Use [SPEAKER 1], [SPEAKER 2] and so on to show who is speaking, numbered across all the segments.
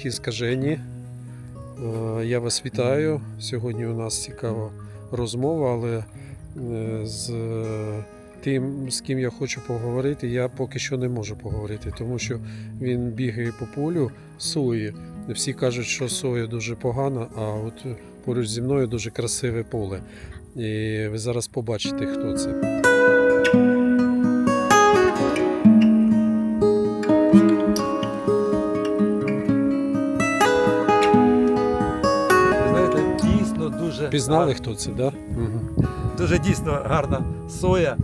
[SPEAKER 1] колеги скажені. Е, Я вас вітаю. Сьогодні у нас цікава розмова, але е, з е, тим, з ким я хочу поговорити, я поки що не можу поговорити, тому що він бігає по полю сої. Всі кажуть, що соя дуже погана, а от поруч зі мною дуже красиве поле. І ви зараз побачите, хто це.
[SPEAKER 2] Дуже
[SPEAKER 1] Пізнали, хто це, так? Да? Угу.
[SPEAKER 2] дуже дійсно гарна соя.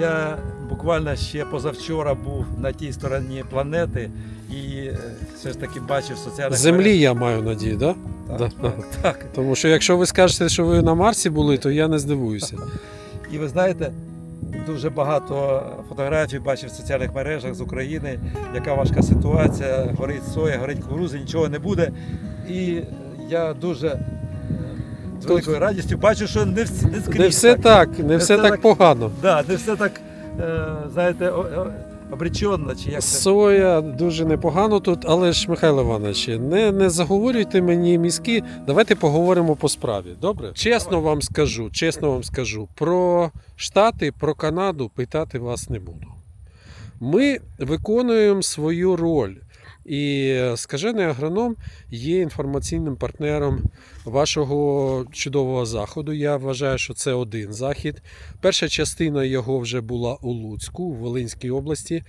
[SPEAKER 2] Я буквально ще позавчора був на тій стороні планети і е, все ж таки бачив соціальних
[SPEAKER 1] Землі я маю надію, так? Да?
[SPEAKER 2] мереж-
[SPEAKER 1] Да.
[SPEAKER 2] Так, так.
[SPEAKER 1] Тому що якщо ви скажете, що ви на Марсі були, то я не здивуюся.
[SPEAKER 2] І ви знаєте, дуже багато фотографій бачив в соціальних мережах з України, яка важка ситуація, горить соя, горить кукурудза, нічого не буде. І я дуже з великою радістю бачу, що не, не скрізь.
[SPEAKER 1] Не все так, не все
[SPEAKER 2] все
[SPEAKER 1] так
[SPEAKER 2] так.
[SPEAKER 1] погано.
[SPEAKER 2] Да, не все так, е, знаєте, о- о- обреченно, чи як.
[SPEAKER 1] Соя дуже непогано тут, але ж, Михайло Іванович, не, не заговорюйте мені мізки. Давайте поговоримо по справі. Добре? Чесно вам скажу, чесно вам скажу, про Штати, про Канаду питати вас не буду. Ми виконуємо свою роль. І скажений агроном є інформаційним партнером вашого чудового заходу. Я вважаю, що це один захід. Перша частина його вже була у Луцьку, у Волинській області.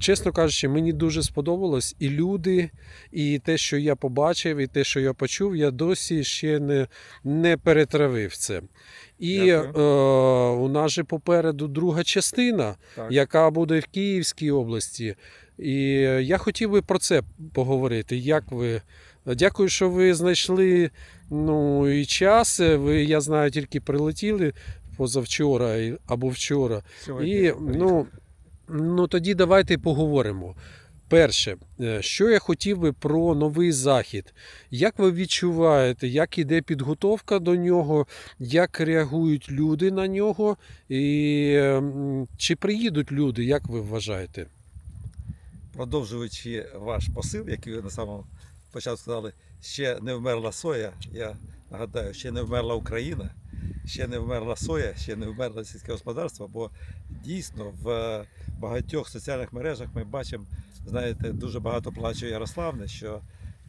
[SPEAKER 1] Чесно кажучи, мені дуже сподобалось і люди, і те, що я побачив, і те, що я почув, я досі ще не, не перетравив це. І е, у нас же попереду друга частина,
[SPEAKER 2] Так.
[SPEAKER 1] яка буде в Київській області. І я хотів би про це поговорити. Як ви? Дякую, що ви знайшли ну, і час. Ви, я знаю, тільки прилетіли позавчора або вчора.
[SPEAKER 2] Сьогодні
[SPEAKER 1] І ну, ну тоді давайте поговоримо. Перше, е, що я хотів би про новий захід. Як ви відчуваєте, як іде підготовка до нього, як реагують люди на нього, і чи приїдуть люди, як ви вважаєте?
[SPEAKER 2] Продовжуючи ваш посил, який ви на самому початку сказали, ще не вмерла соя. Я нагадаю, ще не вмерла Україна, ще не вмерла соя, ще не вмерло сільське господарство, бо дійсно в багатьох соціальних мережах ми бачимо, знаєте, дуже багато плачу Ярославне, що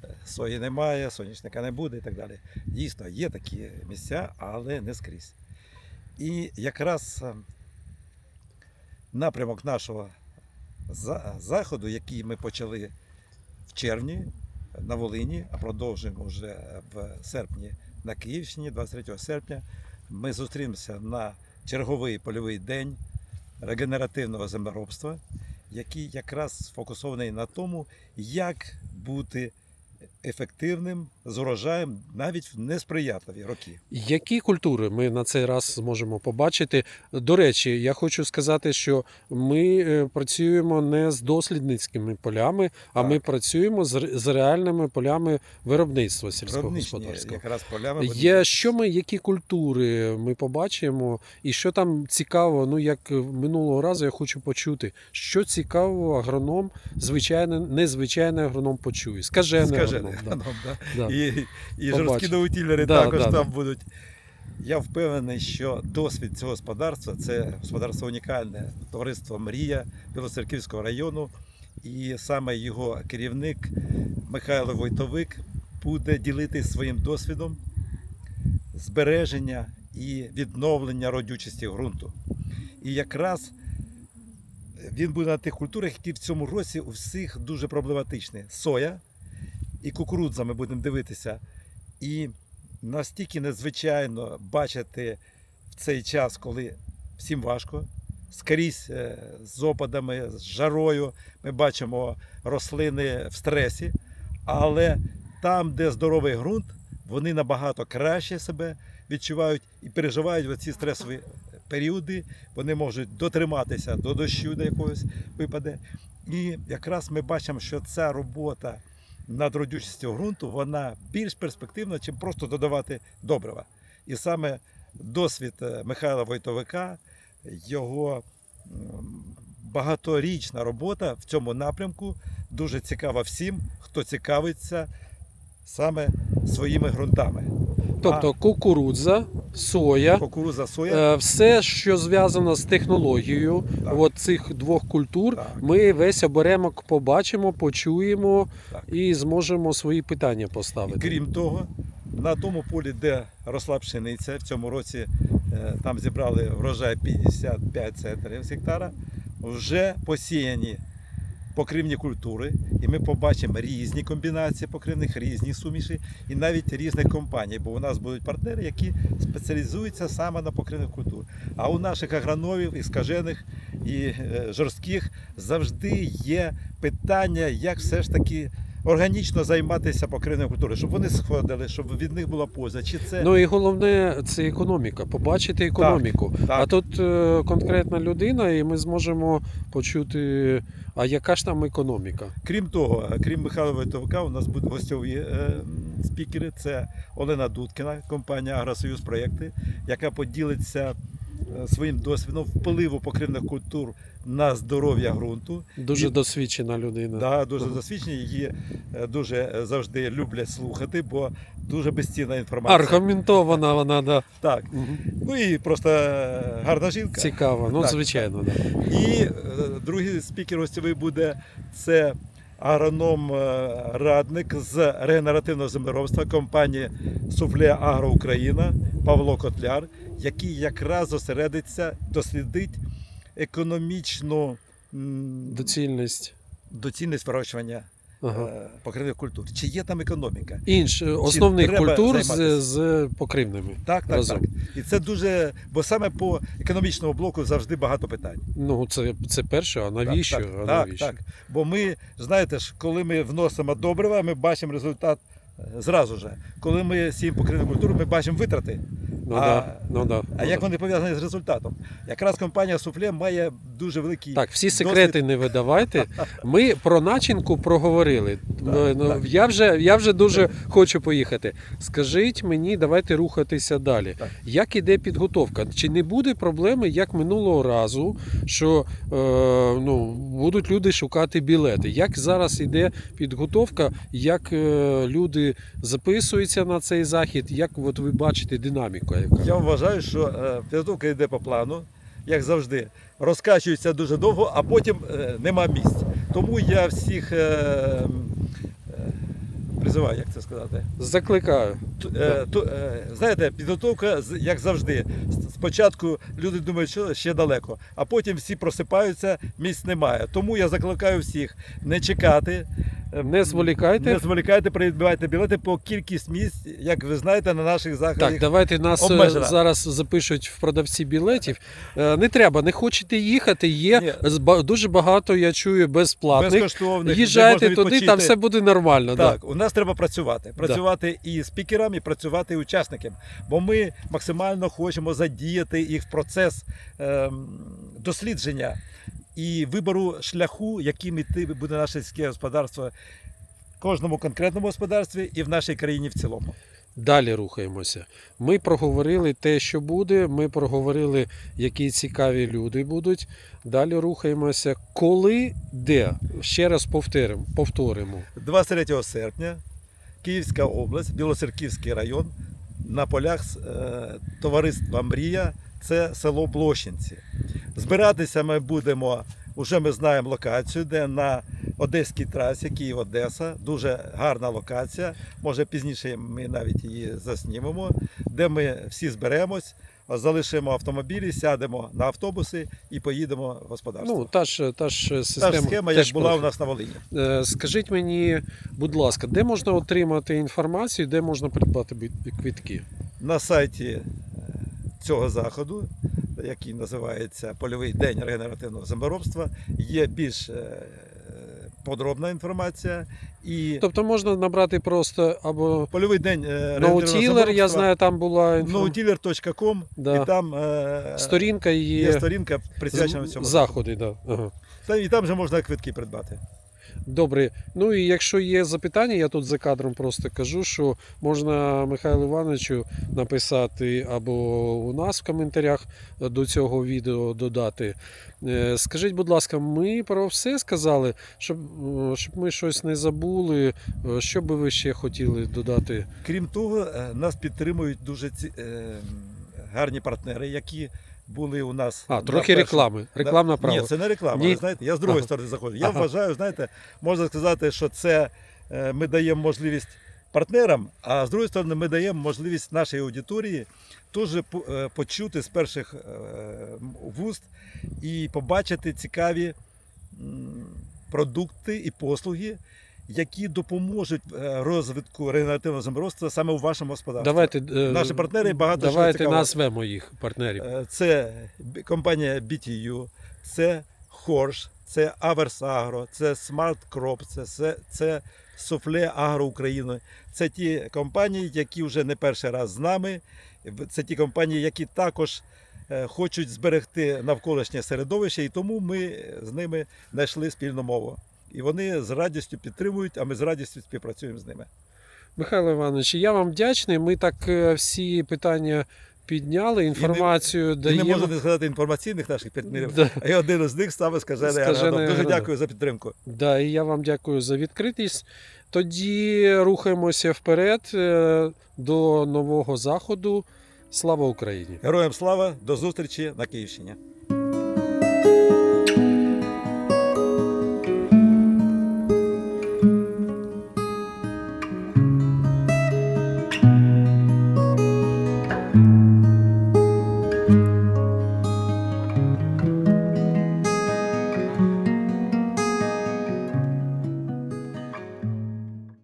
[SPEAKER 2] е, сої немає, соняшника не буде і так далі. Дійсно, є такі місця, але не скрізь. І якраз е, напрямок нашого заходу, який ми почали в червні на Волині, а продовжуємо вже в серпні на Київщині, 23 серпня. Ми зустрінемося на черговий польовий день регенеративного землеробства, який якраз сфокусований на тому, як бути ефективним з урожаєм навіть в несприятливі роки.
[SPEAKER 1] Які культури ми на цей раз зможемо побачити? До речі, я хочу сказати, що ми е, працюємо не з дослідницькими полями, а
[SPEAKER 2] Так.
[SPEAKER 1] ми працюємо з, реальними полями виробництва сільськогосподарського.
[SPEAKER 2] якраз полями
[SPEAKER 1] Є що ми, які культури ми побачимо, і що там цікаво, ну як минулого разу я хочу почути, що цікаво агроном, звичайний, незвичайний агроном почує. Скажений
[SPEAKER 2] Да. І, і жорсткі наутілери
[SPEAKER 1] Да,
[SPEAKER 2] також
[SPEAKER 1] да,
[SPEAKER 2] там
[SPEAKER 1] да.
[SPEAKER 2] будуть. Я впевнений, що досвід цього господарства це господарство унікальне, товариство Мрія Білоцерківського району. І саме його керівник Михайло Войтовик буде ділитися своїм досвідом збереження і відновлення родючості ґрунту. І якраз він буде на тих культурах, які в цьому році у всіх дуже проблематичні. Соя і кукурудза ми будемо дивитися. І настільки незвичайно бачити в цей час, коли всім важко, скрізь е, з опадами, з жарою, ми бачимо рослини в стресі, але там, де здоровий ґрунт, вони набагато краще себе відчувають і переживають в ці стресові періоди. Вони можуть дотриматися до дощу, до якогось випаде. І якраз ми бачимо, що ця робота над родючістю ґрунту вона більш перспективна, чим просто додавати добрива. І саме досвід е, Михайла Войтовика, його багаторічна робота в цьому напрямку. Дуже цікава всім, хто цікавиться саме своїми ґрунтами.
[SPEAKER 1] Тобто кукурудза, соя,
[SPEAKER 2] Кукуруза, соя.
[SPEAKER 1] е, все, що зв'язано з технологією
[SPEAKER 2] Так.
[SPEAKER 1] от цих двох культур,
[SPEAKER 2] Так.
[SPEAKER 1] ми весь оберемок побачимо, почуємо
[SPEAKER 2] Так.
[SPEAKER 1] і зможемо свої питання поставити.
[SPEAKER 2] крім того, на тому полі, де росла пшениця, в цьому році е, там зібрали врожай 55 центрів з гектара, вже посіяні покривні культури, і ми побачимо різні комбінації покривних, різні суміші і навіть різних компаній, бо у нас будуть партнери, які спеціалізуються саме на покривних культурах. А у наших агрономів і скажених, і е, жорстких завжди є питання, як все ж таки органічно займатися покривною культурою, щоб вони сходили, щоб від них була польза. Чи це
[SPEAKER 1] Ну і головне це економіка, побачити економіку.
[SPEAKER 2] так.
[SPEAKER 1] А тут е, конкретна людина, і ми зможемо почути, а яка ж там економіка.
[SPEAKER 2] крім того, крім Михайла Войтовика, у нас будуть гостьові е, спікери. Це Олена Дудкіна, компанія Агросоюз Проєкти, яка поділиться своїм досвідом впливу покривних культур на здоров'я ґрунту.
[SPEAKER 1] Дуже
[SPEAKER 2] І-
[SPEAKER 1] досвідчена людина.
[SPEAKER 2] Да, дуже
[SPEAKER 1] Ага.
[SPEAKER 2] досвідчені, її е, дуже е, завжди люблять слухати, бо дуже безцінна інформація.
[SPEAKER 1] Аргументована вона, да.
[SPEAKER 2] Так.
[SPEAKER 1] Мгм.
[SPEAKER 2] Ну і просто е, гарна жінка.
[SPEAKER 1] Цікава. Ну,
[SPEAKER 2] Так,
[SPEAKER 1] звичайно, да.
[SPEAKER 2] І е, другий спікер гостєвий буде це агроном-радник з регенеративного землеробства компанії Суфле Агро Україна Павло Котляр, який якраз зосередиться, дослідить економічну
[SPEAKER 1] доцільність.
[SPEAKER 2] доцільність вирощування
[SPEAKER 1] Ага.
[SPEAKER 2] е, покривних культур. Чи є там економіка?
[SPEAKER 1] Інш, основних культур з, з покривними.
[SPEAKER 2] Так, так,
[SPEAKER 1] Разом.
[SPEAKER 2] так. І це дуже, бо саме по економічному блоку завжди багато питань.
[SPEAKER 1] Ну, це, це перше, а навіщо?
[SPEAKER 2] Так,
[SPEAKER 1] а навіщо?
[SPEAKER 2] так, так. Бо ми, знаєте ж, коли ми вносимо добрива, ми бачимо результат е, зразу же. Коли ми сіємо покривну культуру, ми бачимо витрати.
[SPEAKER 1] Ну,
[SPEAKER 2] А-
[SPEAKER 1] да, ну, да,
[SPEAKER 2] А
[SPEAKER 1] ну,
[SPEAKER 2] як
[SPEAKER 1] да.
[SPEAKER 2] вони пов'язані з результатом? Якраз компанія Суфле має дуже великий
[SPEAKER 1] Так, всі
[SPEAKER 2] досвід.
[SPEAKER 1] секрети не видавайте. Ми про начинку проговорили. Ну, ну,
[SPEAKER 2] так.
[SPEAKER 1] Я, вже, я вже дуже хочу поїхати. Скажіть мені, давайте рухатися далі.
[SPEAKER 2] Так.
[SPEAKER 1] Як іде підготовка? Чи не буде проблеми, як минулого разу, що е, ну, будуть люди шукати білети? Як зараз іде підготовка, як е, люди записуються на цей захід? Як от ви бачите динаміку? Яка?
[SPEAKER 2] Я вважаю, що е, підготовка йде по плану, як завжди. Розкачується дуже довго, а потім е, нема місць. Тому я всіх е, е, призиваю, як це сказати.
[SPEAKER 1] Закликаю.
[SPEAKER 2] Т- е, ту- е, знаєте, підготовка, як завжди. Спочатку люди думають, що ще далеко, а потім всі просипаються, місць немає. Тому я закликаю всіх не чекати. Е,
[SPEAKER 1] Не зволікайте.
[SPEAKER 2] Не зволікайте, придбайте білети по кількість місць, як ви знаєте, на наших заходах.
[SPEAKER 1] Так, давайте нас е,
[SPEAKER 2] обмежена.
[SPEAKER 1] зараз запишуть в продавці білетів. Е, Не треба, не хочете їхати. Є
[SPEAKER 2] Ні.
[SPEAKER 1] дуже багато, я чую, безплатних.
[SPEAKER 2] безкоштовних.
[SPEAKER 1] Їжджайте туди, там все буде нормально. Да.
[SPEAKER 2] Так, у нас треба працювати. Працювати і спікерам, і працювати і учасникам. Бо ми максимально хочемо задіяти їх в процес ем, дослідження і вибору шляху, яким іти буде наше сільське господарство в кожному конкретному господарстві і в нашій країні в цілому.
[SPEAKER 1] Далі рухаємося. Ми проговорили те, що буде. Ми проговорили, які цікаві люди будуть. Далі рухаємося. Коли, де? Ще раз повторимо. повторимо.
[SPEAKER 2] 23 серпня Київська область, Білоцерківський район на полях е, товариства Мрія, це село Блощинці. Збиратися ми будемо, вже ми знаємо локацію, де на Одеській трасі Київ-Одеса. Дуже гарна локація. Може пізніше ми навіть її заснімемо, де ми всі зберемось, залишимо автомобілі, сядемо на автобуси і поїдемо в господарство.
[SPEAKER 1] Ну, та ж, та ж
[SPEAKER 2] Та ж схема, як була у нас на Волині.
[SPEAKER 1] Е, Скажіть мені, будь ласка, де можна отримати інформацію, де можна придбати квитки?
[SPEAKER 2] на сайті цього заходу, який називається Польовий день регенеративного землеробства, є більш е, подробна інформація. І
[SPEAKER 1] Тобто можна набрати просто або
[SPEAKER 2] польовий день е,
[SPEAKER 1] Ноутілер, я знаю, там була.
[SPEAKER 2] Noutiller.com,
[SPEAKER 1] Да.
[SPEAKER 2] і там е,
[SPEAKER 1] Сторінка
[SPEAKER 2] є
[SPEAKER 1] є.
[SPEAKER 2] сторінка присвячена цьому
[SPEAKER 1] Заходи, да. Ага.
[SPEAKER 2] І там же можна квитки придбати.
[SPEAKER 1] Добре. Ну і якщо є запитання, я тут за кадром просто кажу, що можна Михайлу Івановичу написати або у нас в коментарях до цього відео додати. Е, Скажіть, будь ласка, ми про все сказали, щоб, е, щоб ми щось не забули. Е, Що би ви ще хотіли додати?
[SPEAKER 2] Крім того, нас підтримують дуже ці, гарні партнери, які були у нас.
[SPEAKER 1] А, трохи
[SPEAKER 2] першому-
[SPEAKER 1] реклами. Рекламна
[SPEAKER 2] Ні, це не реклама.
[SPEAKER 1] Ні?
[SPEAKER 2] Знаєте, я з другої
[SPEAKER 1] Ага.
[SPEAKER 2] сторони заходжу. Я
[SPEAKER 1] Ага.
[SPEAKER 2] вважаю, знаєте, можна сказати, що це е, ми даємо можливість партнерам, а з другої сторони, ми даємо можливість нашій аудиторії теж е, почути з перших е, вуст і побачити цікаві продукти і послуги. Які допоможуть е, розвитку регенеративного землеробства саме у вашому господарстві.
[SPEAKER 1] Давайте, е,
[SPEAKER 2] Наші партнери багато
[SPEAKER 1] Давайте назвемо їх партнерів.
[SPEAKER 2] Е, Це компанія BTU, це Хорш, це Аверс Агро, це Smart Crop, це, це, це Софле Агро України. Це ті компанії, які вже не перший раз з нами. Це ті компанії, які також хочуть зберегти навколишнє середовище, і тому ми з ними знайшли спільну мову. І вони з радістю підтримують, а ми з радістю співпрацюємо з ними.
[SPEAKER 1] Михайло Іванович, я вам вдячний. Ми так е, всі питання підняли, інформацію
[SPEAKER 2] І не
[SPEAKER 1] даємо.
[SPEAKER 2] можу не згадати інформаційних наших партнерів.
[SPEAKER 1] Да,
[SPEAKER 2] А я один із них саме скажений
[SPEAKER 1] Скажений.
[SPEAKER 2] Дуже дякую за підтримку.
[SPEAKER 1] да, і я вам дякую за відкритість. Тоді рухаємося вперед е, до нового заходу. Слава Україні!
[SPEAKER 2] Героям слава, до зустрічі на Київщині.